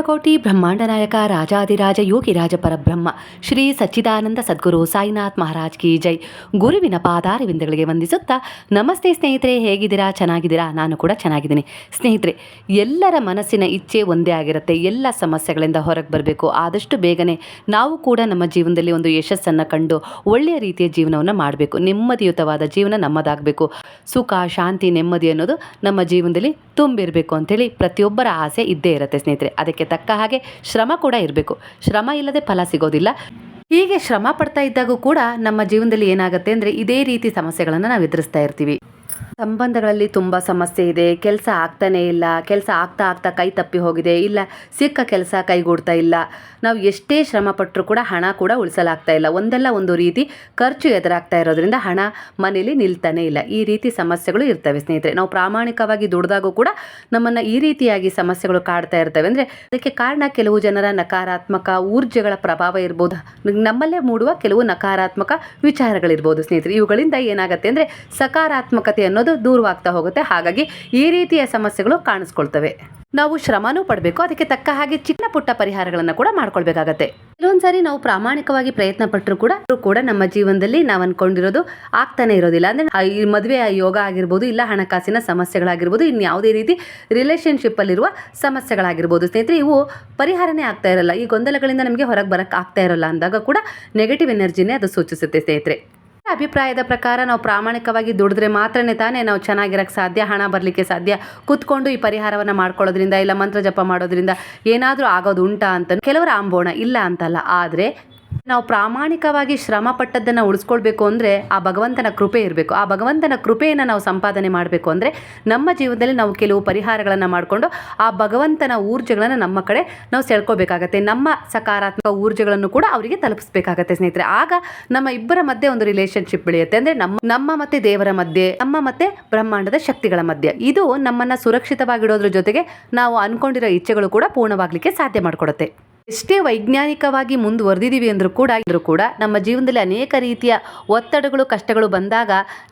ಕೋಟಿ ಬ್ರಹ್ಮಾಂಡ ನಾಯಕ ರಾಜಾದಿರಾಜ ಯೋಗಿರಾಜ ಪರಬ್ರಹ್ಮ, ಶ್ರೀ ಸಚ್ಚಿದಾನಂದ ಸದ್ಗುರು ಸಾಯಿನಾಥ್ ಮಹಾರಾಜ್ ಕಿ ಜೈ. ಗುರುವಿನ ಪಾದಾರವಿಂದಗಳಿಗೆ ವಂದಿಸುತ್ತಾ, ನಮಸ್ತೆ ಸ್ನೇಹಿತರೆ, ಹೇಗಿದ್ದೀರಾ? ಚೆನ್ನಾಗಿದ್ದೀರಾ? ನಾನು ಕೂಡ ಚೆನ್ನಾಗಿದ್ದೀನಿ. ಸ್ನೇಹಿತರೆ, ಎಲ್ಲರ ಮನಸ್ಸಿನ ಇಚ್ಛೆ ಒಂದೇ ಆಗಿರುತ್ತೆ. ಎಲ್ಲ ಸಮಸ್ಯೆಗಳಿಂದ ಹೊರಗೆ ಬರಬೇಕು. ಆದಷ್ಟು ಬೇಗನೆ ನಾವು ಕೂಡ ನಮ್ಮ ಜೀವನದಲ್ಲಿ ಒಂದು ಯಶಸ್ಸನ್ನು ಕಂಡು ಒಳ್ಳೆಯ ರೀತಿಯ ಜೀವನವನ್ನು ಮಾಡಬೇಕು. ನೆಮ್ಮದಿಯುತವಾದ ಜೀವನ ನಮ್ಮದಾಗಬೇಕು. ಸುಖ, ಶಾಂತಿ, ನೆಮ್ಮದಿ ಅನ್ನೋದು ನಮ್ಮ ಜೀವನದಲ್ಲಿ ತುಂಬಿರಬೇಕು ಅಂಥೇಳಿ ಪ್ರತಿಯೊಬ್ಬರ ಆಸೆ ಇದ್ದೇ ಇರುತ್ತೆ ಸ್ನೇಹಿತರೆ. ಅದಕ್ಕೆ ತಕ್ಕ ಹಾಗೆ ಶ್ರಮ ಕೂಡ ಇರಬೇಕು. ಶ್ರಮ ಇಲ್ಲದೆ ಫಲ ಸಿಗೋದಿಲ್ಲ. ಹೀಗೆ ಶ್ರಮ ಪಡ್ತಾ ಇದ್ದಾಗೂ ಕೂಡ ನಮ್ಮ ಜೀವನದಲ್ಲಿ ಏನಾಗುತ್ತೆ ಅಂದರೆ ಇದೇ ರೀತಿ ಸಮಸ್ಯೆಗಳನ್ನು ನಾವು ಎದುರಿಸ್ತಾ ಇರ್ತೀವಿ. ಸಂಬಂಧಗಳಲ್ಲಿ ತುಂಬ ಸಮಸ್ಯೆ ಇದೆ, ಕೆಲಸ ಆಗ್ತಾನೇ ಇಲ್ಲ, ಕೆಲಸ ಆಗ್ತಾ ಆಗ್ತಾ ಕೈ ತಪ್ಪಿ ಹೋಗಿದೆ, ಇಲ್ಲ ಸಿಕ್ಕ ಕೆಲಸ ಕೈಗೂಡ್ತಾ ಇಲ್ಲ. ನಾವು ಎಷ್ಟೇ ಶ್ರಮ ಪಟ್ಟರೂ ಕೂಡ ಹಣ ಕೂಡ ಉಳಿಸಲಾಗ್ತಾ ಇಲ್ಲ. ಒಂದಲ್ಲ ಒಂದು ರೀತಿ ಖರ್ಚು ಎದುರಾಗ್ತಾ ಇರೋದ್ರಿಂದ ಹಣ ಮನೇಲಿ ನಿಲ್ತಾನೆ ಇಲ್ಲ. ಈ ರೀತಿ ಸಮಸ್ಯೆಗಳು ಇರ್ತವೆ ಸ್ನೇಹಿತರೆ. ನಾವು ಪ್ರಾಮಾಣಿಕವಾಗಿ ದುಡ್ದಾಗೂ ಕೂಡ ನಮ್ಮನ್ನು ಈ ರೀತಿಯಾಗಿ ಸಮಸ್ಯೆಗಳು ಕಾಡ್ತಾ ಇರ್ತವೆ. ಅಂದರೆ ಅದಕ್ಕೆ ಕಾರಣ ಕೆಲವು ಜನರ ನಕಾರಾತ್ಮಕ ಊರ್ಜೆಗಳ ಪ್ರಭಾವ ಇರ್ಬೋದು. ನಮ್ಮಲ್ಲೇ ಮೂಡುವ ಕೆಲವು ನಕಾರಾತ್ಮಕ ವಿಚಾರಗಳಿರ್ಬೋದು ಸ್ನೇಹಿತರೆ. ಇವುಗಳಿಂದ ಏನಾಗುತ್ತೆ ಅಂದರೆ ಸಕಾರಾತ್ಮಕತೆ ಅನ್ನೋದು ದೂರವಾಗ್ತಾ ಹೋಗುತ್ತೆ. ಹಾಗಾಗಿ ಈ ರೀತಿಯ ಸಮಸ್ಯೆಗಳು ಕಾಣಿಸ್ಕೊಳ್ತವೆ. ನಾವು ಶ್ರಮನೂ ಪಡಬೇಕು. ಅದಕ್ಕೆ ತಕ್ಕ ಹಾಗೆ ಚಿಕ್ಕ ಪುಟ್ಟ ಪರಿಹಾರಗಳನ್ನು ಕೂಡ ಮಾಡ್ಕೊಳ್ಬೇಕಾಗತ್ತೆ. ಕೆಲವೊಂದ್ಸಾರಿ ನಾವು ಪ್ರಾಮಾಣಿಕವಾಗಿ ಪ್ರಯತ್ನ ಪಟ್ಟರು ಕೂಡ ಕೂಡ ನಮ್ಮ ಜೀವನದಲ್ಲಿ ನಾವು ಅನ್ಕೊಂಡಿರೋದು ಆಗ್ತಾನೆ ಇರೋದಿಲ್ಲ. ಅಂದ್ರೆ ಈ ಮದುವೆ ಯೋಗ ಆಗಿರ್ಬೋದು, ಇಲ್ಲ ಹಣಕಾಸಿನ ಸಮಸ್ಯೆಗಳಾಗಿರ್ಬೋದು ಇನ್ನು ಯಾವುದೇ ರೀತಿ ರಿಲೇಷನ್ಶಿಪ್ ಅಲ್ಲಿರುವ ಸಮಸ್ಯೆಗಳಾಗಿರ್ಬೋದು, ಸ್ನೇಹಿತರೆ, ಇವು ಪರಿಹಾರನೇ ಆಗ್ತಾ ಇರಲ್ಲ. ಈ ಗೊಂದಲಗಳಿಂದ ನಮಗೆ ಹೊರಗೆ ಬರಕ್ಕೆ ಆಗ್ತಾ ಇರಲ್ಲ. ಅಂದಾಗ ಕೂಡ ನೆಗೆಟಿವ್ ಎನರ್ಜಿನೇ ಅದು ಸೂಚಿಸುತ್ತೆ, ಸ್ನೇಹಿತರೆ. ಅಭಿಪ್ರಾಯದ ಪ್ರಕಾರ ನಾವು ಪ್ರಾಮಾಣಿಕವಾಗಿ ದುಡಿದ್ರೆ ಮಾತ್ರನೇ ತಾನೇ ನಾವು ಚೆನ್ನಾಗಿರಕ್ಕೆ ಸಾಧ್ಯ, ಹಣ ಬರಲಿಕ್ಕೆ ಸಾಧ್ಯ, ಕೂತ್ಕೊಂಡು ಈ ಪರಿಹಾರವನ್ನು ಮಾಡ್ಕೊಳ್ಳೋದ್ರಿಂದ ಇಲ್ಲ ಮಂತ್ರ ಜಪ ಮಾಡೋದ್ರಿಂದ ಏನಾದರೂ ಆಗೋದು ಉಂಟಾ ಅಂತ. ಕೆಲವರ ಆಂಬೋಣ ಇಲ್ಲ ಅಂತಲ್ಲ, ಆದರೆ ನಾವು ಪ್ರಾಮಾಣಿಕವಾಗಿ ಶ್ರಮ ಪಟ್ಟದ್ದನ್ನು ಉಳಿಸ್ಕೊಳ್ಬೇಕು ಅಂದರೆ ಆ ಭಗವಂತನ ಕೃಪೆ ಇರಬೇಕು. ಆ ಭಗವಂತನ ಕೃಪೆಯನ್ನು ನಾವು ಸಂಪಾದನೆ ಮಾಡಬೇಕು ಅಂದರೆ ನಮ್ಮ ಜೀವನದಲ್ಲಿ ನಾವು ಕೆಲವು ಪರಿಹಾರಗಳನ್ನು ಮಾಡಿಕೊಂಡು ಆ ಭಗವಂತನ ಊರ್ಜೆಗಳನ್ನು ನಮ್ಮ ಕಡೆ ನಾವು ಸೆಳ್ಕೋಬೇಕಾಗತ್ತೆ. ನಮ್ಮ ಸಕಾರಾತ್ಮಕ ಊರ್ಜೆಗಳನ್ನು ಕೂಡ ಅವರಿಗೆ ತಲುಪಿಸ್ಬೇಕಾಗತ್ತೆ ಸ್ನೇಹಿತರೆ. ಆಗ ನಮ್ಮ ಇಬ್ಬರ ಮಧ್ಯೆ ಒಂದು ರಿಲೇಷನ್ಶಿಪ್ ಬೆಳೆಯುತ್ತೆ. ಅಂದರೆ ನಮ್ಮ ನಮ್ಮ ಮತ್ತೆ ದೇವರ ಮಧ್ಯೆ, ನಮ್ಮ ಮತ್ತೆ ಬ್ರಹ್ಮಾಂಡದ ಶಕ್ತಿಗಳ ಮಧ್ಯೆ. ಇದು ನಮ್ಮನ್ನು ಸುರಕ್ಷಿತವಾಗಿಡೋದ್ರ ಜೊತೆಗೆ ನಾವು ಅನ್ಕೊಂಡಿರೋ ಇಚ್ಛೆಗಳು ಕೂಡ ಪೂರ್ಣವಾಗಲಿಕ್ಕೆ ಸಾಧ್ಯ ಮಾಡಿಕೊಡುತ್ತೆ. ಎಷ್ಟೇ ವೈಜ್ಞಾನಿಕವಾಗಿ ಮುಂದುವರೆದಿದ್ದೀವಿ ಅಂದರೂ ಕೂಡ ಇದ್ರೂ ಕೂಡ ನಮ್ಮ ಜೀವನದಲ್ಲಿ ಅನೇಕ ರೀತಿಯ ಒತ್ತಡಗಳು, ಕಷ್ಟಗಳು ಬಂದಾಗ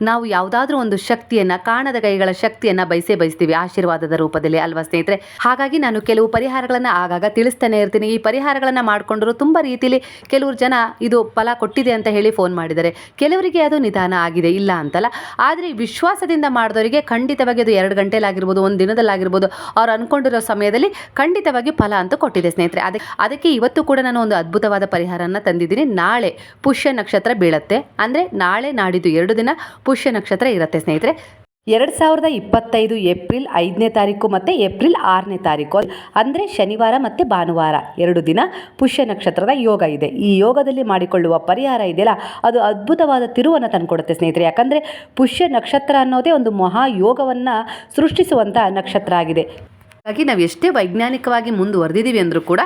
ನಾವು ಯಾವುದಾದ್ರೂ ಒಂದು ಶಕ್ತಿಯನ್ನು, ಕಾಣದ ಕೈಗಳ ಶಕ್ತಿಯನ್ನು ಬಯಸೇ ಬಯಸ್ತೀವಿ ಆಶೀರ್ವಾದದ ರೂಪದಲ್ಲಿ, ಅಲ್ವಾ ಸ್ನೇಹಿತರೆ? ಹಾಗಾಗಿ ನಾನು ಕೆಲವು ಪರಿಹಾರಗಳನ್ನು ಆಗಾಗ ತಿಳಿಸ್ತಾನೆ ಇರ್ತೀನಿ. ಈ ಪರಿಹಾರಗಳನ್ನು ಮಾಡಿಕೊಂಡ್ರು ತುಂಬ ರೀತಿಯಲ್ಲಿ ಕೆಲವರು ಜನ ಇದು ಫಲ ಕೊಟ್ಟಿದೆ ಅಂತ ಹೇಳಿ ಫೋನ್ ಮಾಡಿದ್ದಾರೆ. ಕೆಲವರಿಗೆ ಅದು ನಿಧಾನ ಆಗಿದೆ, ಇಲ್ಲ ಅಂತಲ್ಲ? ಆದರೆ ವಿಶ್ವಾಸದಿಂದ ಮಾಡಿದವರಿಗೆ ಖಂಡಿತವಾಗಿ ಅದು ಎರಡು ಗಂಟೆಲಾಗಿರ್ಬೋದು ಒಂದು ದಿನದಲ್ಲಾಗಿರ್ಬೋದು ಅವ್ರು ಅನ್ಕೊಂಡಿರೋ ಸಮಯದಲ್ಲಿ ಖಂಡಿತವಾಗಿ ಫಲ ಅಂತ ಕೊಟ್ಟಿದೆ ಸ್ನೇಹಿತರೆ. ಅದಕ್ಕೆ ಅದಕ್ಕೆ ಇವತ್ತು ಕೂಡ ನಾನು ಒಂದು ಅದ್ಭುತವಾದ ಪರಿಹಾರನ ತಂದಿದ್ದೀನಿ. ನಾಳೆ ಪುಷ್ಯ ನಕ್ಷತ್ರ ಬೀಳತ್ತೆ. ಅಂದರೆ ನಾಳೆ ನಾಡಿದ್ದು ಎರಡು ದಿನ ಪುಷ್ಯ ನಕ್ಷತ್ರ ಇರುತ್ತೆ ಸ್ನೇಹಿತರೆ. ಎರಡು ಸಾವಿರದ ಇಪ್ಪತ್ತೈದು ಏಪ್ರಿಲ್ ಐದನೇ ತಾರೀಕು ಮತ್ತು ಏಪ್ರಿಲ್ ಆರನೇ ತಾರೀಕು. ಅಂದರೆ ಶನಿವಾರ ಮತ್ತು ಭಾನುವಾರ ಎರಡು ದಿನ ಪುಷ್ಯ ನಕ್ಷತ್ರದ ಯೋಗ ಇದೆ. ಈ ಯೋಗದಲ್ಲಿ ಮಾಡಿಕೊಳ್ಳುವ ಪರಿಹಾರ ಇದೆಯಲ್ಲ, ಅದು ಅದ್ಭುತವಾದ ತಿರುವನ್ನು ತಂದುಕೊಡುತ್ತೆ ಸ್ನೇಹಿತರೆ. ಯಾಕಂದರೆ ಪುಷ್ಯ ನಕ್ಷತ್ರ ಅನ್ನೋದೇ ಒಂದು ಮಹಾಯೋಗವನ್ನು ಸೃಷ್ಟಿಸುವಂಥ ನಕ್ಷತ್ರ ಆಗಿದೆ. ಹಾಗಾಗಿ ನಾವು ಎಷ್ಟೇ ವೈಜ್ಞಾನಿಕವಾಗಿ ಮುಂದುವರೆದಿದ್ದೀವಿ ಅಂದರೂ ಕೂಡ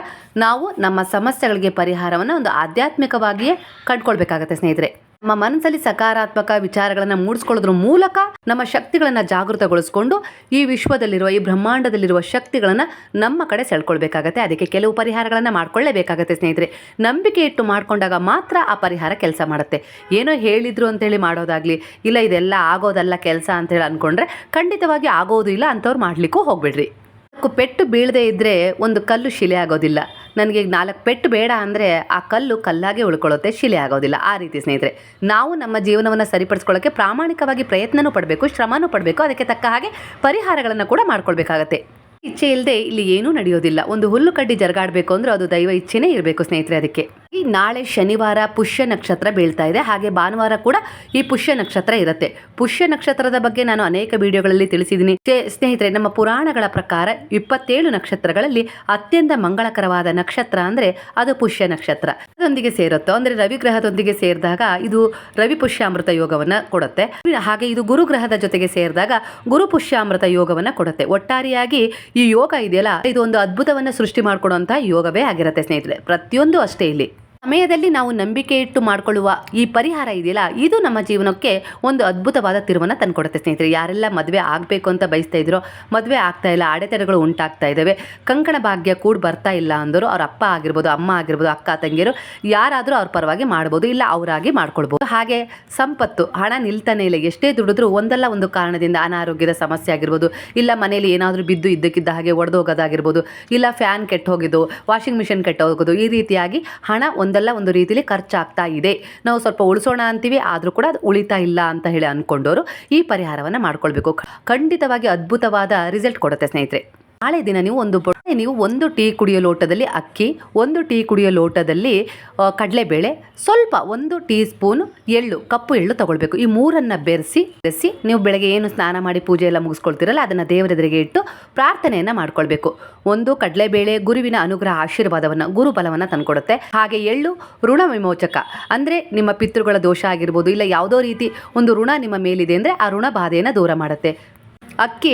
ನಾವು ನಮ್ಮ ಸಮಸ್ಯೆಗಳಿಗೆ ಪರಿಹಾರವನ್ನು ಒಂದು ಆಧ್ಯಾತ್ಮಿಕವಾಗಿಯೇ ಕಂಡುಕೊಳ್ಬೇಕಾಗತ್ತೆ ಸ್ನೇಹಿತರೆ. ನಮ್ಮ ಮನಸ್ಸಲ್ಲಿ ಸಕಾರಾತ್ಮಕ ವಿಚಾರಗಳನ್ನು ಮೂಡಿಸ್ಕೊಳ್ಳೋದ್ರ ಮೂಲಕ ನಮ್ಮ ಶಕ್ತಿಗಳನ್ನು ಜಾಗೃತಗೊಳಿಸ್ಕೊಂಡು ಈ ವಿಶ್ವದಲ್ಲಿರುವ, ಈ ಬ್ರಹ್ಮಾಂಡದಲ್ಲಿರುವ ಶಕ್ತಿಗಳನ್ನು ನಮ್ಮ ಕಡೆ ಸೆಳ್ಕೊಳ್ಬೇಕಾಗತ್ತೆ. ಅದಕ್ಕೆ ಕೆಲವು ಪರಿಹಾರಗಳನ್ನು ಮಾಡ್ಕೊಳ್ಳೇಬೇಕಾಗತ್ತೆ ಸ್ನೇಹಿತರೆ. ನಂಬಿಕೆ ಇಟ್ಟು ಮಾಡ್ಕೊಂಡಾಗ ಮಾತ್ರ ಆ ಪರಿಹಾರ ಕೆಲಸ ಮಾಡುತ್ತೆ. ಏನೋ ಹೇಳಿದ್ರು ಅಂತೇಳಿ ಮಾಡೋದಾಗಲಿ, ಇಲ್ಲ ಇದೆಲ್ಲ ಆಗೋದಲ್ಲ ಕೆಲಸ ಅಂತೇಳಿ ಅಂದ್ಕೊಂಡ್ರೆ ಖಂಡಿತವಾಗಿ ಆಗೋದು ಇಲ್ಲ ಅಂಥವ್ರು ಮಾಡಲಿಕ್ಕೂ ಹೋಗ್ಬಿಡ್ರಿ. ನಾಲ್ಕು ಪೆಟ್ಟು ಬೀಳದೇ ಇದ್ದರೆ ಒಂದು ಕಲ್ಲು ಶಿಲೆ ಆಗೋದಿಲ್ಲ. ನನಗೆ ನಾಲ್ಕು ಪೆಟ್ಟು ಬೇಡ ಅಂದರೆ ಆ ಕಲ್ಲು ಕಲ್ಲಾಗೆ ಉಳ್ಕೊಳ್ಳುತ್ತೆ, ಶಿಲೆ ಆಗೋದಿಲ್ಲ. ಆ ರೀತಿ ಸ್ನೇಹಿತರೆ, ನಾವು ನಮ್ಮ ಜೀವನವನ್ನು ಸರಿಪಡಿಸ್ಕೊಳ್ಳೋಕ್ಕೆ ಪ್ರಾಮಾಣಿಕವಾಗಿ ಪ್ರಯತ್ನನೂ ಪಡಬೇಕು, ಶ್ರಮನೂ ಪಡಬೇಕು. ಅದಕ್ಕೆ ತಕ್ಕ ಹಾಗೆ ಪರಿಹಾರಗಳನ್ನು ಕೂಡ ಮಾಡ್ಕೊಳ್ಬೇಕಾಗತ್ತೆ. ಇಚ್ಛೆ ಇಲ್ಲದೆ ಇಲ್ಲಿ ಏನೂ ನಡೆಯೋದಿಲ್ಲ. ಒಂದು ಹುಲ್ಲು ಕಡ್ಡಿ ಜರಗಾಡಬೇಕು ಅಂದ್ರೆ ಅದು ದೈವ ಇಚ್ಛೆನೇ ಇರಬೇಕು ಸ್ನೇಹಿತರೆ ಅದಕ್ಕೆ. ಈ ನಾಳೆ ಶನಿವಾರ ಪುಷ್ಯ ನಕ್ಷತ್ರ ಬೀಳ್ತಾ ಇದೆ. ಹಾಗೆ ಭಾನುವಾರ ಕೂಡ ಈ ಪುಷ್ಯ ನಕ್ಷತ್ರ ಇರುತ್ತೆ. ಪುಷ್ಯ ನಕ್ಷತ್ರದ ಬಗ್ಗೆ ನಾನು ಅನೇಕ ವಿಡಿಯೋಗಳಲ್ಲಿ ತಿಳಿಸಿದ್ದೀನಿ. ಸ್ನೇ- ಸ್ನೇಹಿತರೆ, ನಮ್ಮ ಪುರಾಣಗಳ ಪ್ರಕಾರ ಇಪ್ಪತ್ತೇಳು ನಕ್ಷತ್ರಗಳಲ್ಲಿ ಅತ್ಯಂತ ಮಂಗಳಕರವಾದ ನಕ್ಷತ್ರ ಅಂದ್ರೆ ಅದು ಪುಷ್ಯ ನಕ್ಷತ್ರ. ಅದೊಂದಿಗೆ ಸೇರುತ್ತೋ? ಅಂದ್ರೆ ರವಿ ಗ್ರಹದೊಂದಿಗೆ ಸೇರಿದಾಗ ಇದು ರವಿ ಪುಷ್ಯಾಮೃತ ಯೋಗವನ್ನ ಕೊಡುತ್ತೆ. ಹಾಗೆ ಇದು ಗುರು ಗ್ರಹದ ಜೊತೆಗೆ ಸೇರಿದಾಗ ಗುರು ಪುಷ್ಯಾಮೃತ ಯೋಗವನ್ನ ಕೊಡುತ್ತೆ. ಒಟ್ಟಾರೆಯಾಗಿ ಈ ಯೋಗ ಇದೆಯಲ್ಲ? ಇದು ಒಂದು ಅದ್ಭುತವನ್ನ ಸೃಷ್ಟಿ ಮಾಡಿಕೊಡುವಂತಹ ಯೋಗವೇ ಆಗಿರುತ್ತೆ ಸ್ನೇಹಿತರೆ. ಪ್ರತಿಯೊಂದು ಅಷ್ಟೇ ಇಲ್ಲಿ. ಸಮಯದಲ್ಲಿ ನಾವು ನಂಬಿಕೆ ಇಟ್ಟು ಮಾಡಿಕೊಳ್ಳುವ ಈ ಪರಿಹಾರ ಇದೆಯಲ್ಲ, ಇದು ನಮ್ಮ ಜೀವನಕ್ಕೆ ಒಂದು ಅದ್ಭುತವಾದ ತಿರುವನ್ನು ತಂದುಕೊಡುತ್ತೆ ಸ್ನೇಹಿತರೆ. ಯಾರೆಲ್ಲ ಮದುವೆ ಆಗಬೇಕು ಅಂತ ಬಯಸ್ತಾ ಇದ್ರೋ, ಮದುವೆ ಆಗ್ತಾ ಇಲ್ಲ, ಅಡೆತಡೆಗಳು ಉಂಟಾಗ್ತಾ ಇದ್ದಾವೆ, ಕಂಕಣ ಭಾಗ್ಯ ಕೂಡ ಬರ್ತಾ ಇಲ್ಲ ಅಂದರು ಅವ್ರ ಅಪ್ಪ ಆಗಿರ್ಬೋದು, ಅಮ್ಮ ಆಗಿರ್ಬೋದು, ಅಕ್ಕ ತಂಗಿಯರು ಯಾರಾದರೂ ಅವ್ರ ಪರವಾಗಿ ಮಾಡ್ಬೋದು, ಇಲ್ಲ ಅವರಾಗಿ ಮಾಡ್ಕೊಳ್ಬೋದು. ಹಾಗೆ ಸಂಪತ್ತು, ಹಣ ನಿಲ್ತಾನೆ ಇಲ್ಲ, ಎಷ್ಟೇ ದುಡಿದ್ರೂ ಒಂದಲ್ಲ ಒಂದು ಕಾರಣದಿಂದ ಅನಾರೋಗ್ಯದ ಸಮಸ್ಯೆ ಆಗಿರ್ಬೋದು, ಇಲ್ಲ ಮನೆಯಲ್ಲಿ ಏನಾದರೂ ಬಿದ್ದು ಇದ್ದಕ್ಕಿದ್ದ ಹಾಗೆ ಒಡೆದೋಗೋದಾಗಿರ್ಬೋದು ಇಲ್ಲ ಫ್ಯಾನ್ ಕೆಟ್ಟು ಹೋಗಿದ್ದು, ವಾಷಿಂಗ್ ಮಿಷಿನ್ ಕೆಟ್ಟ ಹೋಗೋದು ಈ ರೀತಿಯಾಗಿ ಹಣ ಒಂದಲ್ಲ ಒಂದು ರೀತಿಯಲ್ಲಿ ಖರ್ಚಾಗ್ತಾ ಇದೆ. ನಾವು ಸ್ವಲ್ಪ ಉಳಿಸೋಣ ಅಂತೀವಿ, ಆದರೂ ಕೂಡ ಅದು ಉಳಿತಾ ಇಲ್ಲ ಅಂತ ಹೇಳಿ ಅಂದ್ಕೊಂಡವರು ಈ ಪರಿಹಾರವನ್ನು ಮಾಡ್ಕೊಳ್ಬೇಕು. ಖಂಡಿತವಾಗಿ ಅದ್ಭುತವಾದ ರಿಸಲ್ಟ್ ಕೊಡುತ್ತೆ ಸ್ನೇಹಿತರೆ. ನಾಳೆ ದಿನ ನೀವು ಒಂದು ನೀವು ಒಂದು ಟೀ ಕುಡಿಯೋ ಲೋಟದಲ್ಲಿ ಅಕ್ಕಿ, ಒಂದು ಟೀ ಕುಡಿಯೋ ಲೋಟದಲ್ಲಿ ಕಡಲೆಬೇಳೆ, ಸ್ವಲ್ಪ ಒಂದು ಟೀ ಸ್ಪೂನ್ ಎಳ್ಳು, ಕಪ್ಪು ಎಳ್ಳು ತಗೊಳ್ಬೇಕು. ಈ ಮೂರನ್ನು ಬೆರೆಸಿ ಬೆರೆಸಿ ನೀವು ಬೆಳಗ್ಗೆ ಏನು ಸ್ನಾನ ಮಾಡಿ ಪೂಜೆ ಎಲ್ಲ ಮುಗಿಸ್ಕೊಳ್ತೀರಲ್ಲ, ಅದನ್ನು ದೇವರೆದುರಿಗೆ ಇಟ್ಟು ಪ್ರಾರ್ಥನೆಯನ್ನು ಮಾಡ್ಕೊಳ್ಬೇಕು. ಒಂದು ಕಡಲೆಬೇಳೆ ಗುರುವಿನ ಅನುಗ್ರಹ ಆಶೀರ್ವಾದವನ್ನು ಗುರು ಬಲವನ್ನು ತಂದುಕೊಡುತ್ತೆ. ಹಾಗೆ ಎಳ್ಳು ಋಣ ವಿಮೋಚಕ. ಅಂದರೆ ನಿಮ್ಮ ಪಿತೃಗಳ ದೋಷ ಆಗಿರ್ಬೋದು, ಇಲ್ಲ ಯಾವುದೋ ರೀತಿ ಒಂದು ಋಣ ನಿಮ್ಮ ಮೇಲಿದೆ ಅಂದರೆ ಆ ಋಣ ಬಾಧೆಯನ್ನು ದೂರ ಮಾಡುತ್ತೆ. ಅಕ್ಕಿ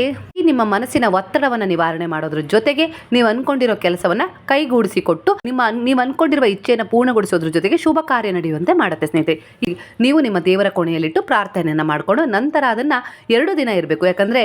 ನಿಮ್ಮ ಮನಸ್ಸಿನ ಒತ್ತಡವನ್ನು ನಿವಾರಣೆ ಮಾಡೋದ್ರ ಜೊತೆಗೆ ನೀವು ಅನ್ಕೊಂಡಿರೋ ಕೆಲಸವನ್ನ ಕೈಗೂಡಿಸಿಕೊಟ್ಟು ನಿಮ್ಮ ನೀವು ಅನ್ಕೊಂಡಿರುವ ಇಚ್ಛೆಯನ್ನು ಪೂರ್ಣಗೊಳಿಸೋದ್ರ ಜೊತೆಗೆ ಶುಭ ಕಾರ್ಯ ನಡೆಯುವಂತೆ ಮಾಡುತ್ತೆ ಸ್ನೇಹಿತರೆ. ನೀವು ನಿಮ್ಮ ದೇವರ ಕೋಣೆಯಲ್ಲಿಟ್ಟು ಪ್ರಾರ್ಥನೆಯನ್ನು ಮಾಡಿಕೊಂಡು ನಂತರ ಅದನ್ನು ಎರಡು ದಿನ ಇರಬೇಕು. ಯಾಕಂದ್ರೆ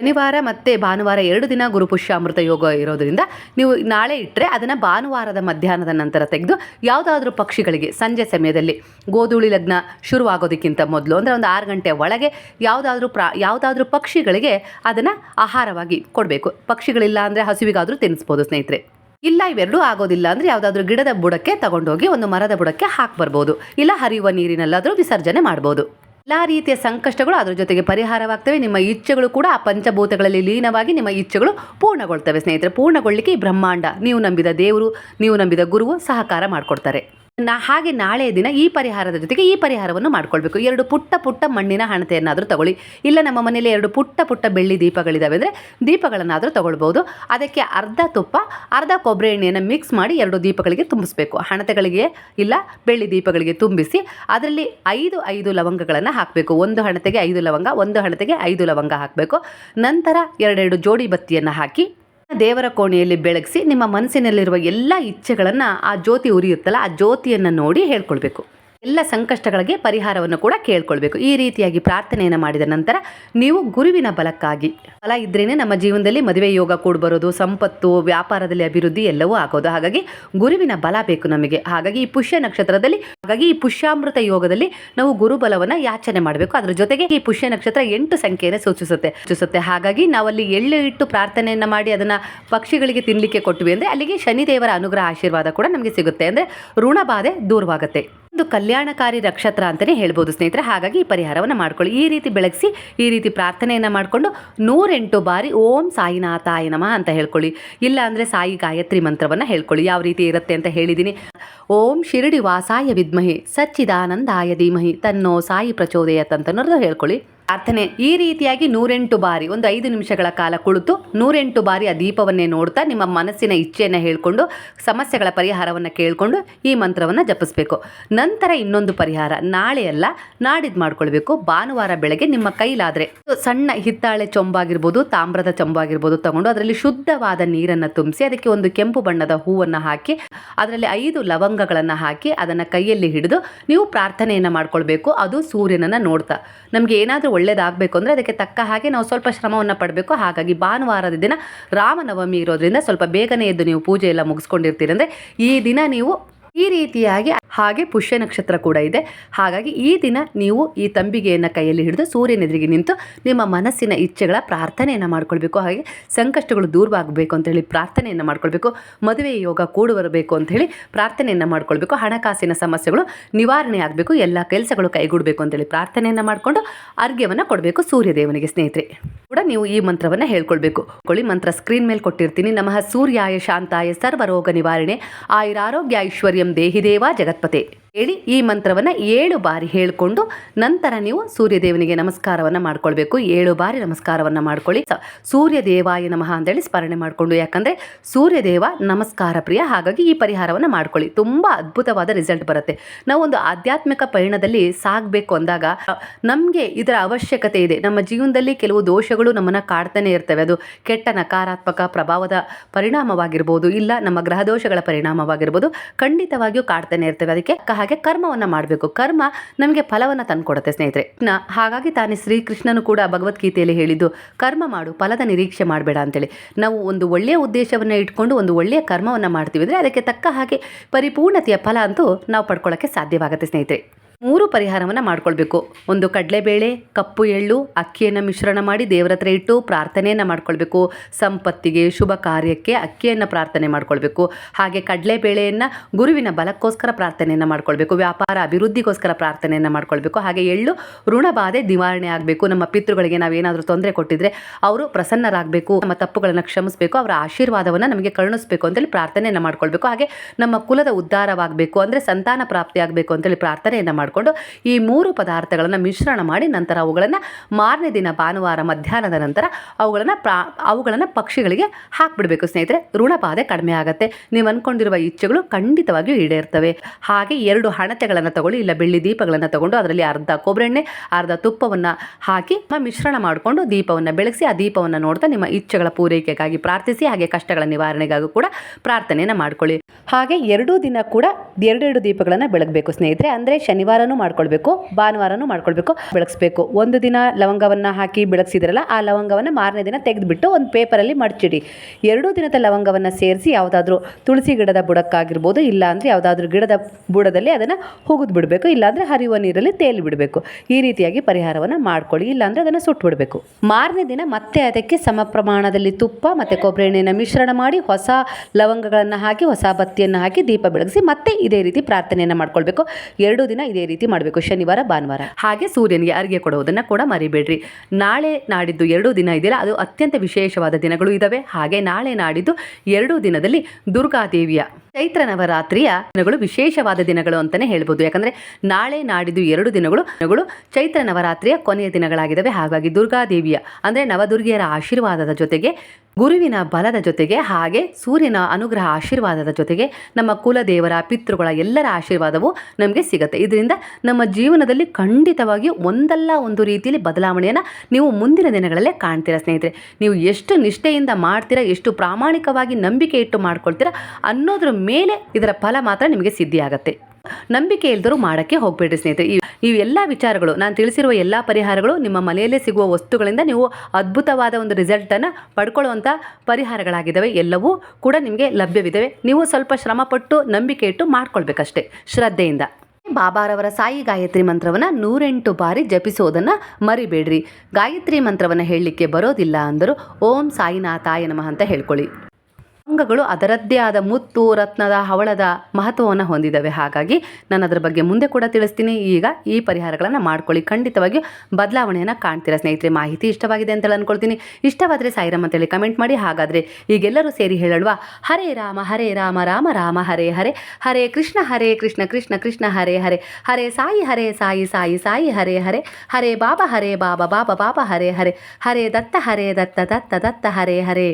ಶನಿವಾರ ಮತ್ತು ಭಾನುವಾರ ಎರಡು ದಿನ ಗುರುಪುಷ್ಯಾಮೃತ ಯೋಗ ಇರೋದ್ರಿಂದ ನೀವು ನಾಳೆ ಇಟ್ಟರೆ ಅದನ್ನು ಭಾನುವಾರದ ಮಧ್ಯಾಹ್ನದ ನಂತರ ತೆಗೆದು ಯಾವುದಾದ್ರೂ ಪಕ್ಷಿಗಳಿಗೆ ಸಂಜೆ ಸಮಯದಲ್ಲಿ ಗೋಧೂಳಿ ಲಗ್ನ ಶುರುವಾಗೋದಕ್ಕಿಂತ ಮೊದಲು, ಅಂದರೆ ಒಂದು ಆರು ಗಂಟೆ ಒಳಗೆ ಯಾವುದಾದ್ರೂ ಪ್ರಾ, ಯಾವುದಾದ್ರೂ ಪಕ್ಷಿಗಳಿಗೆ ಅದನ್ನು ಆಹಾರವಾಗಿ ಕೊಡಬೇಕು. ಪಕ್ಷಿಗಳಿಲ್ಲ ಅಂದರೆ ಹಸುವಿಗಾದರೂ ತಿನ್ನಿಸ್ಬೋದು ಸ್ನೇಹಿತರೆ. ಇಲ್ಲ ಇವೆರಡೂ ಆಗೋದಿಲ್ಲ ಅಂದರೆ ಯಾವುದಾದ್ರೂ ಗಿಡದ ಬುಡಕ್ಕೆ ತಗೊಂಡೋಗಿ ಒಂದು ಮರದ ಬುಡಕ್ಕೆ ಹಾಕಿ ಬರ್ಬೋದು. ಇಲ್ಲ ಹರಿಯುವ ನೀರಿನಲ್ಲಾದರೂ ವಿಸರ್ಜನೆ ಮಾಡ್ಬೋದು. ಎಲ್ಲ ರೀತಿಯ ಸಂಕಷ್ಟಗಳು ಅದರ ಜೊತೆಗೆ ಪರಿಹಾರವಾಗ್ತವೆ. ನಿಮ್ಮ ಇಚ್ಛೆಗಳು ಕೂಡ ಆ ಪಂಚಭೂತಗಳಲ್ಲಿ ಲೀನವಾಗಿ ನಿಮ್ಮ ಇಚ್ಛೆಗಳು ಪೂರ್ಣಗೊಳ್ತವೆ. ಸ್ನೇಹಿತರೆ ಪೂರ್ಣಗೊಳ್ಳಲಿಕ್ಕೆ ಈ ಬ್ರಹ್ಮಾಂಡ, ನೀವು ನಂಬಿದ ದೇವರು, ನೀವು ನಂಬಿದ ಗುರುವು ಸಹಕಾರ ಮಾಡಿಕೊಡ್ತಾರೆ. ನಾ ಹಾಗೆ ನಾಳೆ ದಿನ ಈ ಪರಿಹಾರದ ಜೊತೆಗೆ ಈ ಪರಿಹಾರವನ್ನು ಮಾಡ್ಕೊಳ್ಬೇಕು. ಎರಡು ಪುಟ್ಟ ಪುಟ್ಟ ಮಣ್ಣಿನ ಹಣತೆಯನ್ನಾದರೂ ತಗೊಳ್ಳಿ. ಇಲ್ಲ ನಮ್ಮ ಮನೆಯಲ್ಲಿ ಎರಡು ಪುಟ್ಟ ಪುಟ್ಟ ಬೆಳ್ಳಿ ದೀಪಗಳಿದ್ದಾವೆ ಅಂದರೆ ದೀಪಗಳನ್ನಾದರೂ ತಗೊಳ್ಬೋದು. ಅದಕ್ಕೆ ಅರ್ಧ ತುಪ್ಪ, ಅರ್ಧ ಕೊಬ್ಬರಿ ಎಣ್ಣೆಯನ್ನು ಮಿಕ್ಸ್ ಮಾಡಿ ಎರಡು ದೀಪಗಳಿಗೆ ತುಂಬಿಸಬೇಕು. ಹಣತೆಗಳಿಗೆ ಇಲ್ಲ, ಬೆಳ್ಳಿ ದೀಪಗಳಿಗೆ ತುಂಬಿಸಿ ಅದರಲ್ಲಿ ಐದು ಐದು ಲವಂಗಗಳನ್ನು ಹಾಕಬೇಕು. ಒಂದು ಹಣತೆಗೆ ಐದು ಲವಂಗ, ಒಂದು ಹಣತೆಗೆ ಐದು ಲವಂಗ ಹಾಕಬೇಕು. ನಂತರ ಎರಡೆರಡು ಜೋಡಿ ಬತ್ತಿಯನ್ನು ಹಾಕಿ ದೇವರ ಕೋಣೆಯಲ್ಲಿ ಬೆಳಗಿಸಿ ನಿಮ್ಮ ಮನಸ್ಸಿನಲ್ಲಿರುವ ಎಲ್ಲ ಇಚ್ಛೆಗಳನ್ನು ಆ ಜ್ಯೋತಿ ಉರಿಯುತ್ತಲ್ಲ ಆ ಜ್ಯೋತಿಯನ್ನು ನೋಡಿ ಹೇಳ್ಕೊಳ್ಬೇಕು. ಎಲ್ಲ ಸಂಕಷ್ಟಗಳಿಗೆ ಪರಿಹಾರವನ್ನು ಕೂಡ ಕೇಳ್ಕೊಳ್ಬೇಕು. ಈ ರೀತಿಯಾಗಿ ಪ್ರಾರ್ಥನೆಯನ್ನು ಮಾಡಿದ ನಂತರ ನೀವು ಗುರುವಿನ ಬಲಕ್ಕಾಗಿ ಫಲ ಇದ್ರೇನೆ ನಮ್ಮ ಜೀವನದಲ್ಲಿ ಮದುವೆ ಯೋಗ ಕೂಡ ಬರೋದು, ಸಂಪತ್ತು, ವ್ಯಾಪಾರದಲ್ಲಿ ಅಭಿವೃದ್ಧಿ ಎಲ್ಲವೂ ಆಗೋದು. ಹಾಗಾಗಿ ಗುರುವಿನ ಬಲ ಬೇಕು ನಮಗೆ. ಹಾಗಾಗಿ ಈ ಪುಷ್ಯ ನಕ್ಷತ್ರದಲ್ಲಿ, ಹಾಗಾಗಿ ಈ ಪುಷ್ಯಾಮೃತ ಯೋಗದಲ್ಲಿ ನಾವು ಗುರುಬಲವನ್ನು ಯಾಚನೆ ಮಾಡಬೇಕು. ಅದರ ಜೊತೆಗೆ ಈ ಪುಷ್ಯ ನಕ್ಷತ್ರ ಎಂಟು ಸಂಖ್ಯೆಯನ್ನು ಸೂಚಿಸುತ್ತೆ. ಸೂಚಿಸುತ್ತೆ. ಹಾಗಾಗಿ ನಾವಲ್ಲಿ ಎಳ್ಳು ಇಟ್ಟು ಪ್ರಾರ್ಥನೆಯನ್ನು ಮಾಡಿ ಅದನ್ನ ಪಕ್ಷಿಗಳಿಗೆ ತಿನ್ನಲಿಕ್ಕೆ ಕೊಟ್ವಿ ಅಂದರೆ ಅಲ್ಲಿಗೆ ಶನಿದೇವರ ಅನುಗ್ರಹ ಆಶೀರ್ವಾದ ಕೂಡ ನಮಗೆ ಸಿಗುತ್ತೆ. ಅಂದ್ರೆ ಋಣ ಬಾಧೆ ದೂರವಾಗುತ್ತೆ. ಒಂದು ಕಲ್ಯಾಣಕಾರಿ ನಕ್ಷತ್ರ ಅಂತಲೇ ಹೇಳ್ಬೋದು ಸ್ನೇಹಿತರೆ. ಹಾಗಾಗಿ ಈ ಪರಿಹಾರವನ್ನು ಮಾಡ್ಕೊಳ್ಳಿ. ಈ ರೀತಿ ಬೆಳಗಿಸಿ, ಈ ರೀತಿ ಪ್ರಾರ್ಥನೆಯನ್ನು ಮಾಡಿಕೊಂಡು ನೂರೆಂಟು ಬಾರಿ ಓಂ ಸಾಯಿನಾಥಾಯ ನಮಃ ಅಂತ ಹೇಳ್ಕೊಳ್ಳಿ. ಇಲ್ಲ ಅಂದರೆ ಸಾಯಿ ಗಾಯತ್ರಿ ಮಂತ್ರವನ್ನು ಹೇಳ್ಕೊಳ್ಳಿ. ಯಾವ ರೀತಿ ಇರುತ್ತೆ ಅಂತ ಹೇಳಿದ್ದೀನಿ. ಓಂ ಶಿರಡಿ ವಾಸಾಯ ವಿದ್ಮಹಿ, ಸಚ್ಚಿದಾನಂದಾಯ ಧೀಮಹಿ, ತನ್ನೋ ಸಾಯಿ ಪ್ರಚೋದಯ ಅಂತನ್ನೋದು ಹೇಳ್ಕೊಳ್ಳಿ. ಪ್ರಾರ್ಥನೆ ಈ ರೀತಿಯಾಗಿ ನೂರೆಂಟು ಬಾರಿ, ಒಂದು ಐದು ನಿಮಿಷಗಳ ಕಾಲ ಕುಳಿತು ನೂರೆಂಟು ಬಾರಿ ಆ ದೀಪವನ್ನೇ ನೋಡ್ತಾ ನಿಮ್ಮ ಮನಸ್ಸಿನ ಇಚ್ಛೆಯನ್ನು ಹೇಳ್ಕೊಂಡು, ಸಮಸ್ಯೆಗಳ ಪರಿಹಾರವನ್ನು ಕೇಳಿಕೊಂಡು ಈ ಮಂತ್ರವನ್ನು ಜಪಿಸ್ಬೇಕು. ನಂತರ ಇನ್ನೊಂದು ಪರಿಹಾರ, ನಾಳೆ ಅಲ್ಲ ನಾಡಿದ್ದು ಮಾಡ್ಕೊಳ್ಬೇಕು. ಭಾನುವಾರ ಬೆಳಗ್ಗೆ ನಿಮ್ಮ ಕೈಲಾದರೆ ಸಣ್ಣ ಹಿತ್ತಾಳೆ ಚೊಂಬಾಗಿರ್ಬೋದು, ತಾಮ್ರದ ಚೊಂಬಾಗಿರ್ಬೋದು ತಗೊಂಡು ಅದರಲ್ಲಿ ಶುದ್ಧವಾದ ನೀರನ್ನು ತುಂಬಿಸಿ, ಅದಕ್ಕೆ ಒಂದು ಕೆಂಪು ಬಣ್ಣದ ಹೂವನ್ನು ಹಾಕಿ, ಅದರಲ್ಲಿ ಐದು ಲವಂಗಗಳನ್ನು ಹಾಕಿ ಅದನ್ನು ಕೈಯಲ್ಲಿ ಹಿಡಿದು ನೀವು ಪ್ರಾರ್ಥನೆಯನ್ನು ಮಾಡ್ಕೊಳ್ಬೇಕು. ಅದು ಸೂರ್ಯನನ್ನು ನೋಡ್ತಾ. ನಮಗೆ ಏನಾದರೂ ಒಳ್ಳೇದಾಗಬೇಕು ಅಂದರೆ ಅದಕ್ಕೆ ತಕ್ಕ ಹಾಗೆ ನಾವು ಸ್ವಲ್ಪ ಶ್ರಮವನ್ನು ಪಡಬೇಕು. ಹಾಗಾಗಿ ಭಾನುವಾರದ ದಿನ ರಾಮನವಮಿ ಇರೋದ್ರಿಂದ ಸ್ವಲ್ಪ ಬೇಗನೆ ಎದ್ದು ನೀವು ಪೂಜೆ ಎಲ್ಲ ಮುಗಿಸ್ಕೊಂಡಿರ್ತೀರಿ ಅಂದರೆ ಈ ದಿನ ನೀವು ಈ ರೀತಿಯಾಗಿ ಹಾಗೆ ಪುಷ್ಯ ನಕ್ಷತ್ರ ಕೂಡ ಇದೆ. ಹಾಗಾಗಿ ಈ ದಿನ ನೀವು ಈ ತಂಬಿಗೆಯನ್ನು ಕೈಯಲ್ಲಿ ಹಿಡಿದು ಸೂರ್ಯನೆದುರಿಗೆ ನಿಂತು ನಿಮ್ಮ ಮನಸ್ಸಿನ ಇಚ್ಛೆಗಳ ಪ್ರಾರ್ಥನೆಯನ್ನು ಮಾಡ್ಕೊಳ್ಬೇಕು. ಹಾಗೆ ಸಂಕಷ್ಟಗಳು ದೂರವಾಗಬೇಕು ಅಂತ ಹೇಳಿ ಪ್ರಾರ್ಥನೆಯನ್ನು ಮಾಡ್ಕೊಳ್ಬೇಕು. ಮದುವೆ ಯೋಗ ಕೂಡು ಬರಬೇಕು ಅಂತ ಹೇಳಿ ಪ್ರಾರ್ಥನೆಯನ್ನು ಮಾಡ್ಕೊಳ್ಬೇಕು. ಹಣಕಾಸಿನ ಸಮಸ್ಯೆಗಳು ನಿವಾರಣೆ ಆಗಬೇಕು. ಎಲ್ಲ ಕೆಲಸಗಳು ಕೈಗೂಡಬೇಕು ಅಂತೇಳಿ ಪ್ರಾರ್ಥನೆಯನ್ನು ಮಾಡಿಕೊಂಡು ಅರ್ಘ್ಯವನ್ನು ಕೊಡಬೇಕು ಸೂರ್ಯದೇವನಿಗೆ ಸ್ನೇಹಿತರೆ. ಕೂಡ ನೀವು ಈ ಮಂತ್ರವನ್ನು ಹೇಳ್ಕೊಳ್ಬೇಕು. ಕೊಳಿ ಮಂತ್ರ ಸ್ಕ್ರೀನ್ ಮೇಲೆ ಕೊಟ್ಟಿರ್ತೀನಿ. ನಮಃ ಸೂರ್ಯಾಯ ಶಾಂತಾಯ ಸರ್ವರೋಗ ನಿವಾರಣೆ. ಆಯುರಾರೋಗ್ಯ ಐಶ್ವರ್ಯಂ ದೇಹಿದೇವ ಜಗತ್ಪತೆ. ಹೇಳಿ ಈ ಮಂತ್ರವನ್ನು ಏಳು ಬಾರಿ ಹೇಳಿಕೊಂಡು ನಂತರ ನೀವು ಸೂರ್ಯದೇವನಿಗೆ ನಮಸ್ಕಾರವನ್ನು ಮಾಡ್ಕೊಳ್ಬೇಕು. ಏಳು ಬಾರಿ ನಮಸ್ಕಾರವನ್ನು ಮಾಡ್ಕೊಳ್ಳಿ. ಸೂರ್ಯ ದೇವಾಯ ನಮಃ ಅಂತೇಳಿ ಸ್ಮರಣೆ ಮಾಡಿಕೊಂಡು, ಯಾಕಂದರೆ ಸೂರ್ಯದೇವ ನಮಸ್ಕಾರ ಪ್ರಿಯ, ಹಾಗಾಗಿ ಈ ಪರಿಹಾರವನ್ನು ಮಾಡ್ಕೊಳ್ಳಿ. ತುಂಬ ಅದ್ಭುತವಾದ ರಿಸಲ್ಟ್ ಬರುತ್ತೆ. ನಾವು ಒಂದು ಆಧ್ಯಾತ್ಮಿಕ ಪಯಣದಲ್ಲಿ ಸಾಗಬೇಕು ಅಂದಾಗ, ನಮಗೆ ಇದರ ಅವಶ್ಯಕತೆ ಇದೆ. ನಮ್ಮ ಜೀವನದಲ್ಲಿ ಕೆಲವು ದೋಷಗಳು ನಮ್ಮನ್ನು ಕಾಡ್ತಾನೆ ಇರ್ತವೆ. ಅದು ಕೆಟ್ಟ ನಕಾರಾತ್ಮಕ ಪ್ರಭಾವದ ಪರಿಣಾಮವಾಗಿರ್ಬೋದು, ಇಲ್ಲ ನಮ್ಮ ಗ್ರಹ ದೋಷಗಳ ಪರಿಣಾಮವಾಗಿರ್ಬೋದು, ಖಂಡಿತವಾಗಿಯೂ ಕಾಡ್ತಾನೆ ಇರ್ತವೆ. ಅದಕ್ಕೆ ಹಾಗೆ ಕರ್ಮವನ್ನು ಮಾಡಬೇಕು. ಕರ್ಮ ನಮಗೆ ಫಲವನ್ನು ತಂದುಕೊಡುತ್ತೆ ಸ್ನೇಹಿತರೆ. ಹಾಗಾಗಿ ತಾನೇ ಶ್ರೀಕೃಷ್ಣನು ಕೂಡ ಭಗವದ್ಗೀತೆಯಲ್ಲಿ ಹೇಳಿದ್ದು, ಕರ್ಮ ಮಾಡು, ಫಲದ ನಿರೀಕ್ಷೆ ಮಾಡಬೇಡ ಅಂತೇಳಿ. ನಾವು ಒಂದು ಒಳ್ಳೆಯ ಉದ್ದೇಶವನ್ನು ಇಟ್ಕೊಂಡು ಒಂದು ಒಳ್ಳೆಯ ಕರ್ಮವನ್ನು ಮಾಡ್ತೀವಿ ಅಂದರೆ ಅದಕ್ಕೆ ತಕ್ಕ ಹಾಗೆ ಪರಿಪೂರ್ಣತೆಯ ಫಲ ಅಂತೂ ನಾವು ಪಡ್ಕೊಳ್ಳೋಕ್ಕೆ ಸಾಧ್ಯವಾಗುತ್ತೆ ಸ್ನೇಹಿತರೆ. ಮೂರು ಪರಿಹಾರವನ್ನು ಮಾಡ್ಕೊಳ್ಬೇಕು. ಒಂದು ಕಡಲೆಬೇಳೆ, ಕಪ್ಪು ಎಳ್ಳು, ಅಕ್ಕಿಯನ್ನು ಮಿಶ್ರಣ ಮಾಡಿ ದೇವರ ಹತ್ರ ಇಟ್ಟು ಪ್ರಾರ್ಥನೆಯನ್ನು ಮಾಡ್ಕೊಳ್ಬೇಕು. ಸಂಪತ್ತಿಗೆ, ಶುಭ ಕಾರ್ಯಕ್ಕೆ ಅಕ್ಕಿಯನ್ನು ಪ್ರಾರ್ಥನೆ ಮಾಡ್ಕೊಳ್ಬೇಕು. ಹಾಗೆ ಕಡಲೆಬೇಳೆಯನ್ನು ಗುರುವಿನ ಬಲಕ್ಕೋಸ್ಕರ ಪ್ರಾರ್ಥನೆಯನ್ನು ಮಾಡ್ಕೊಳ್ಬೇಕು. ವ್ಯಾಪಾರ ಅಭಿವೃದ್ಧಿಗೋಸ್ಕರ ಪ್ರಾರ್ಥನೆಯನ್ನು ಮಾಡ್ಕೊಳ್ಬೇಕು. ಹಾಗೆ ಎಳ್ಳು ಋಣಬಾಧೆ ನಿವಾರಣೆ ಆಗಬೇಕು. ನಮ್ಮ ಪಿತೃಗಳಿಗೆ ನಾವೇನಾದರೂ ತೊಂದರೆ ಕೊಟ್ಟಿದ್ರೆ ಅವರು ಪ್ರಸನ್ನರಾಗಬೇಕು. ನಮ್ಮ ತಪ್ಪುಗಳನ್ನು ಕ್ಷಮಿಸಬೇಕು. ಅವರ ಆಶೀರ್ವಾದವನ್ನು ನಮಗೆ ಕರುಣಿಸಬೇಕು ಅಂತೇಳಿ ಪ್ರಾರ್ಥನೆಯನ್ನು ಮಾಡ್ಕೊಳ್ಬೇಕು. ಹಾಗೆ ನಮ್ಮ ಕುಲದ ಉದ್ಧಾರವಾಗಬೇಕು. ಅಂದರೆ ಸಂತಾನ ಪ್ರಾಪ್ತಿಯಾಗಬೇಕು ಅಂತೇಳಿ ಪ್ರಾರ್ಥನೆಯನ್ನು ಮಾಡಿಕೊಂಡು ಈ ಮೂರು ಪದಾರ್ಥಗಳನ್ನು ಮಿಶ್ರಣ ಮಾಡಿ ನಂತರ ಅವುಗಳನ್ನು ಮಾರನೇ ದಿನ ಭಾನುವಾರ ಮಧ್ಯಾಹ್ನದ ನಂತರ ಅವುಗಳನ್ನು ಪ್ರಾ, ಅವುಗಳನ್ನು ಪಕ್ಷಿಗಳಿಗೆ ಹಾಕ್ಬಿಡಬೇಕು. ಸ್ನೇಹಿತರೆ, ಋಣಬಾಧೆ ಕಡಿಮೆ ಆಗುತ್ತೆ. ನೀವು ಅಂದ್ಕೊಂಡಿರುವ ಇಚ್ಛೆಗಳು ಖಂಡಿತವಾಗಿಯೂ ಈಡೇರ್ತವೆ. ಹಾಗೆ ಎರಡು ಹಣತೆಗಳನ್ನು ತಗೊಳ್ಳಿ, ಇಲ್ಲ ಬೆಳ್ಳಿ ದೀಪಗಳನ್ನು ತಗೊಂಡು ಅದರಲ್ಲಿ ಅರ್ಧ ಕೊಬ್ಬರೆಣ್ಣೆ ಅರ್ಧ ತುಪ್ಪವನ್ನು ಹಾಕಿ ಮಿಶ್ರಣ ಮಾಡಿಕೊಂಡು ದೀಪವನ್ನು ಬೆಳೆಸಿ ಆ ದೀಪವನ್ನು ನೋಡ್ತಾ ನಿಮ್ಮ ಇಚ್ಛೆಗಳ ಪೂರೈಕೆಗಾಗಿ ಪ್ರಾರ್ಥಿಸಿ, ಹಾಗೆ ಕಷ್ಟಗಳ ನಿವಾರಣೆಗಾಗಿ ಕೂಡ ಪ್ರಾರ್ಥನೆಯನ್ನು ಮಾಡ್ಕೊಳ್ಳಿ. ಹಾಗೆ ಎರಡೂ ದಿನ ಕೂಡ ಎರಡೆರಡು ದೀಪಗಳನ್ನು ಬೆಳಗಬೇಕು. ಸ್ನೇಹಿತರೆ, ಅಂದರೆ ಶನಿವಾರನೂ ಮಾಡ್ಕೊಳ್ಬೇಕು, ಭಾನುವಾರನೂ ಮಾಡ್ಕೊಳ್ಬೇಕು, ಬೆಳಗಿಸ್ಬೇಕು. ಒಂದು ದಿನ ಲವಂಗವನ್ನು ಹಾಕಿ ಬೆಳಗ್ಸಿದ್ರಲ್ಲ, ಆ ಲವಂಗವನ್ನು ಮಾರನೇ ದಿನ ತೆಗೆದುಬಿಟ್ಟು ಒಂದು ಪೇಪರಲ್ಲಿ ಮಡಚಿಡಿ. ಎರಡೂ ದಿನದ ಲವಂಗವನ್ನು ಸೇರಿಸಿ ಯಾವುದಾದ್ರೂ ತುಳಸಿ ಗಿಡದ ಬುಡಕ್ಕಾಗಿರ್ಬೋದು ಇಲ್ಲ ಅಂದರೆ ಯಾವುದಾದ್ರೂ ಗಿಡದ ಬುಡದಲ್ಲಿ ಅದನ್ನು ಹುಗಿದು ಬಿಡಬೇಕು ಇಲ್ಲಾಂದರೆ ಹರಿಯುವ ನೀರಲ್ಲಿ ತೇಲಿ ಬಿಡಬೇಕು ಈ ರೀತಿಯಾಗಿ ಪರಿಹಾರವನ್ನು ಮಾಡ್ಕೊಳ್ಳಿ, ಇಲ್ಲಾಂದರೆ ಅದನ್ನು ಸುಟ್ಟು ಬಿಡಬೇಕು ಮಾರನೇ ದಿನ ಮತ್ತೆ ಅದಕ್ಕೆ ಸಮ ಪ್ರಮಾಣದಲ್ಲಿ ತುಪ್ಪ ಮತ್ತು ಕೊಬ್ಬರಿ ಎಣ್ಣೆಯನ್ನು ಮಿಶ್ರಣ ಮಾಡಿ ಹೊಸ ಲವಂಗಗಳನ್ನು ಹಾಕಿ, ಹೊಸ ಬತ್ತಿಯನ್ನು ಹಾಕಿ ದೀಪ ಬೆಳಗಿಸಿ ಮತ್ತೆ ಇದೇ ರೀತಿ ಪ್ರಾರ್ಥನೆಯನ್ನು ಮಾಡ್ಕೊಳ್ಬೇಕು. ಎರಡು ದಿನ ಇದೇ ರೀತಿ ಮಾಡಬೇಕು ಶನಿವಾರ, ಭಾನುವಾರ. ಹಾಗೆ ಸೂರ್ಯನಿಗೆ ಅರ್ಗೆ ಕೊಡುವುದನ್ನು ಕೂಡ ಮರಿಬೇಡ್ರಿ. ನಾಳೆ ನಾಡಿದ್ದು ಎರಡು ದಿನ ಇದೆಯಲ್ಲ, ಅದು ಅತ್ಯಂತ ವಿಶೇಷವಾದ ದಿನಗಳು ಇದ್ದಾವೆ ಹಾಗೆ ನಾಳೆ ನಾಡಿದ್ದು ಎರಡು ದಿನದಲ್ಲಿ ದುರ್ಗಾದೇವಿಯ ಚೈತ್ರ ನವರಾತ್ರಿಯ ದಿನಗಳು ವಿಶೇಷವಾದ ದಿನಗಳು ಅಂತಾನೆ ಹೇಳ್ಬೋದು. ಯಾಕಂದ್ರೆ ನಾಳೆ ನಾಡಿದ್ದು ಎರಡು ದಿನಗಳು ದಿನಗಳು ಚೈತ್ರ ನವರಾತ್ರಿಯ ಕೊನೆಯ ದಿನಗಳಾಗಿದ್ದಾವೆ. ಹಾಗಾಗಿ ದುರ್ಗಾದೇವಿಯ, ಅಂದರೆ ನವದುರ್ಗಿಯರ ಆಶೀರ್ವಾದದ ಜೊತೆಗೆ, ಗುರುವಿನ ಬಲದ ಜೊತೆಗೆ, ಹಾಗೆ ಸೂರ್ಯನ ಅನುಗ್ರಹ ಆಶೀರ್ವಾದದ ಜೊತೆಗೆ ನಮ್ಮ ಕುಲದೇವರ, ಪಿತೃಗಳ ಎಲ್ಲರ ಆಶೀರ್ವಾದವು ನಮಗೆ ಸಿಗುತ್ತೆ. ಇದರಿಂದ ನಮ್ಮ ಜೀವನದಲ್ಲಿ ಖಂಡಿತವಾಗಿಯೂ ಒಂದಲ್ಲ ಒಂದು ರೀತಿಯಲ್ಲಿ ಬದಲಾವಣೆಯನ್ನು ನೀವು ಮುಂದಿನ ದಿನಗಳಲ್ಲೇ ಕಾಣ್ತೀರಾ ಸ್ನೇಹಿತರೆ. ನೀವು ಎಷ್ಟು ನಿಷ್ಠೆಯಿಂದ ಮಾಡ್ತೀರಾ, ಎಷ್ಟು ಪ್ರಾಮಾಣಿಕವಾಗಿ ನಂಬಿಕೆ ಇಟ್ಟು ಮಾಡ್ಕೊಳ್ತೀರಾ ಅನ್ನೋದ್ರ ಮೇಲೆ ಇದರ ಫಲ ಮಾತ್ರ ನಿಮಗೆ ಸಿದ್ಧಿಯಾಗತ್ತೆ. ನಂಬಿಕೆ ಇಲ್ದರೂ ಮಾಡೋಕ್ಕೆ ಹೋಗಬೇಡ್ರಿ ಸ್ನೇಹಿತರೆ. ಈ ಎಲ್ಲ ವಿಚಾರಗಳು, ನಾನು ತಿಳಿಸಿರುವ ಎಲ್ಲ ಪರಿಹಾರಗಳು ನಿಮ್ಮ ಮನೆಯಲ್ಲೇ ಸಿಗುವ ವಸ್ತುಗಳಿಂದ ನೀವು ಅದ್ಭುತವಾದ ಒಂದು ರಿಸಲ್ಟನ್ನು ಪಡ್ಕೊಳ್ಳುವಂಥ ಪರಿಹಾರಗಳಾಗಿದ್ದಾವೆ. ಎಲ್ಲವೂ ಕೂಡ ನಿಮಗೆ ಲಭ್ಯವಿದ್ದಾವೆ. ನೀವು ಸ್ವಲ್ಪ ಶ್ರಮಪಟ್ಟು ನಂಬಿಕೆ ಇಟ್ಟು ಮಾಡ್ಕೊಳ್ಬೇಕಷ್ಟೇ, ಶ್ರದ್ಧೆಯಿಂದ. ಬಾಬಾರವರ ಸಾಯಿ ಗಾಯತ್ರಿ ಮಂತ್ರವನ್ನು ನೂರೆಂಟು ಬಾರಿ ಜಪಿಸೋದನ್ನು ಮರಿಬೇಡ್ರಿ. ಗಾಯತ್ರಿ ಮಂತ್ರವನ್ನು ಹೇಳಲಿಕ್ಕೆ ಬರೋದಿಲ್ಲ ಅಂದರೂ ಓಂ ಸಾಯಿನಾಥಾಯ ನಮಃ ಅಂತ ಹೇಳ್ಕೊಳ್ಳಿ. ಅಂಗಗಳು ಅದರದ್ದೇ ಆದ ಮುತ್ತು, ರತ್ನದ, ಹವಳದ ಮಹತ್ವವನ್ನು ಹೊಂದಿದ್ದಾವೆ ಹಾಗಾಗಿ ನಾನು ಅದರ ಬಗ್ಗೆ ಮುಂದೆ ಕೂಡ ತಿಳಿಸ್ತೀನಿ. ಈಗ ಈ ಪರಿಹಾರಗಳನ್ನು ಮಾಡ್ಕೊಳ್ಳಿ. ಖಂಡಿತವಾಗಿಯೂ ಬದಲಾವಣೆಯನ್ನು ಕಾಣ್ತೀರಾ ಸ್ನೇಹಿತರೆ. ಮಾಹಿತಿ ಇಷ್ಟವಾಗಿದೆ ಅಂತ ಅಂದ್ಕೊಳ್ತೀನಿ ಇಷ್ಟವಾದರೆ ಸಾಯಿರಾಮ್ ಅಂತೇಳಿ ಕಮೆಂಟ್ ಮಾಡಿ. ಹಾಗಾದರೆ ಈಗೆಲ್ಲರೂ ಸೇರಿ ಹೇಳಲ್ವಾ? ಹರೇ ರಾಮ ಹರೇ ರಾಮ ರಾಮ ರಾಮ, ಹರೇ ಹರೇ ಹರೇ ಕೃಷ್ಣ ಹರೇ ಕೃಷ್ಣ ಕೃಷ್ಣ ಕೃಷ್ಣ, ಹರೇ ಹರೇ ಹರೇ ಸಾಯಿ ಹರೇ ಸಾಯಿ ಸಾಯಿ ಸಾಯಿ, ಹರೇ ಹರೇ ಹರೇ ಬಾಬಾ ಹರೇ ಬಾಬಾ ಬಾಬಾ ಬಾಬಾ, ಹರೇ ಹರೇ ಹರೇ ದತ್ತ ಹರೇ ದತ್ತ ದತ್ತ ದತ್ತ, ಹರೇ ಹರೇ.